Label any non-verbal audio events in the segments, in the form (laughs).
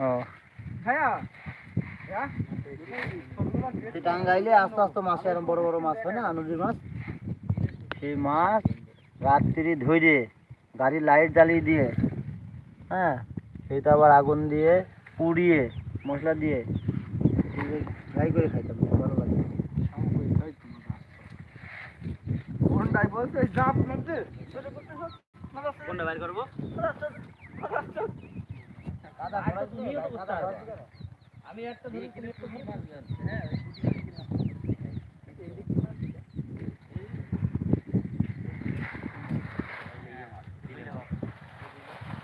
ও টাঙ্গাইলে আস্তে আস্তে মাছ এরকম বড় বড় মাছ হয় না নদীর মাছ? সেই মাছ রাত্রি ধরে গাড়ির লাইট জ্বালিয়ে দিয়ে হ্যাঁ সেটা আবার আগুন দিয়ে পুড়িয়ে মশলা দিয়ে ফ্রাই করে খাইতাম ভালো লাগে। কোনটা বাইর করব? আমি একটা ধরে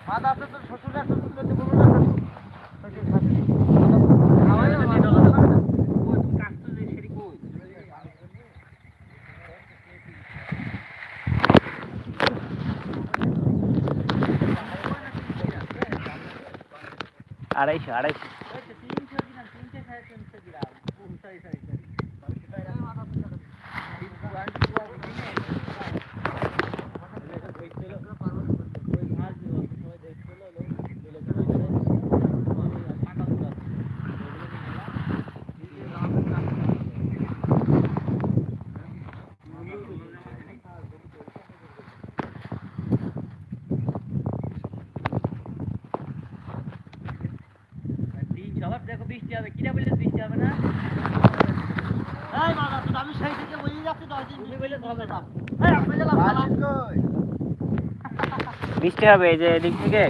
মাথা আছে তো শ্বশুর একটা শ্বশুর বলব না। আড়াইশো আড়াইশো দেখো বৃষ্টি হবে কিনা বলে বৃষ্টি হবে না আমি সেই থেকে বলেই যাচ্ছি দশ দিন বলে তো হবে না বৃষ্টি হবে এই যে এদিক থেকে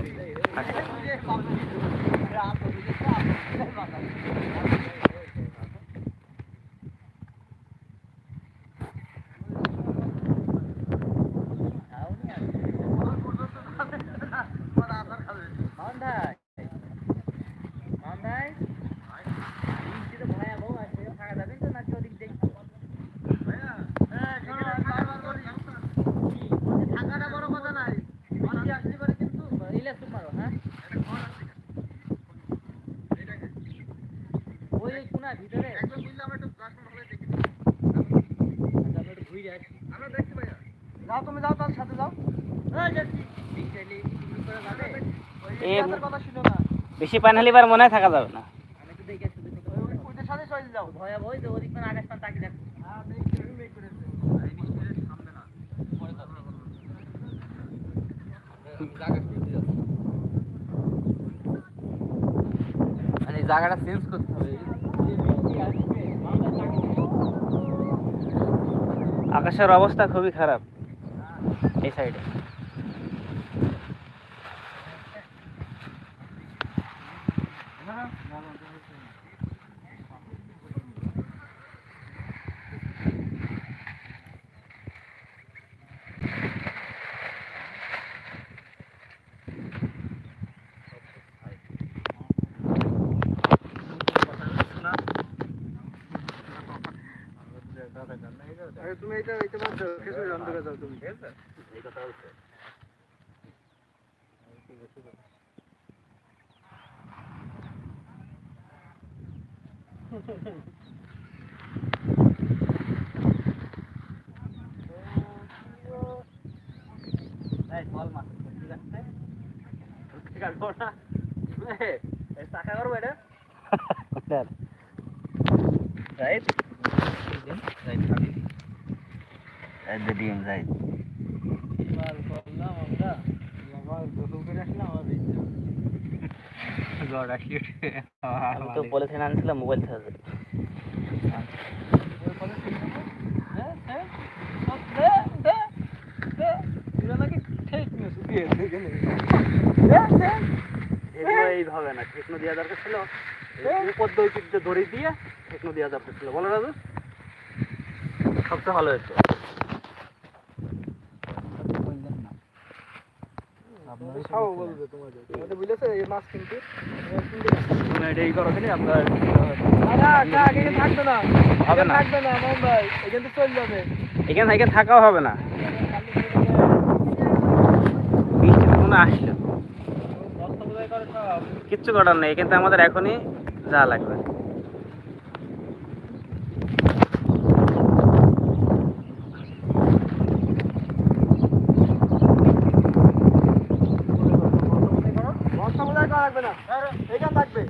থাকাটা বড় কথা নাই বৃষ্টি আসলে পরে কিন্তু ভিতরে একদম বুঝলাম একটু প্লাস্টার হলে দেখি যাও তুমি যাও তার সাথে যাও এই দেখি ওই কথা শুনো না বেশি পানি হলে এবার মনে হয় থাকা যাবে না ওই ওইটার সাথে চলে যাও ভয়াবহ তো ওদিক মানে আকাশ পান তাকিয়ে দেখো হ্যাঁ মেঘ করে জায়গাটা চেঞ্জ করতে হবে। আকাশের অবস্থা খুবই খারাপ এই সাইডে আরে তুমি এটা এটা বাদ দাও খেসুরি রান করে যাও তুমি এই বল মাছ ঠিক (laughs) ডিম যাই আমি তো পলিথিন আনছিলাম মোবাইল থেকে এইভাবে না ঠেকনো দেওয়া দরকার ছিল এই পদ্ধতিতে দড়ি দিয়ে ঠেকনো দেওয়া দরকার ছিল। বলো রাজু সবচেয়ে ভালো হয়েছে। খাও বলবে তোমাদের। তোমাদের বুঝেছে এই মাছ কিন্তু। করো খালি আপনার থাকবে না। হবে না। থাকবে না মাম ভাই। এখান থেকে চলে যাবে। এখানে থেকে থাকাও হবে না। বৃষ্টি তো মনে আসলো। কিচ্ছু করার নেই কিন্তু আমাদের এখনই যা লাগবে। লাগবে না। এইখান থাকবে।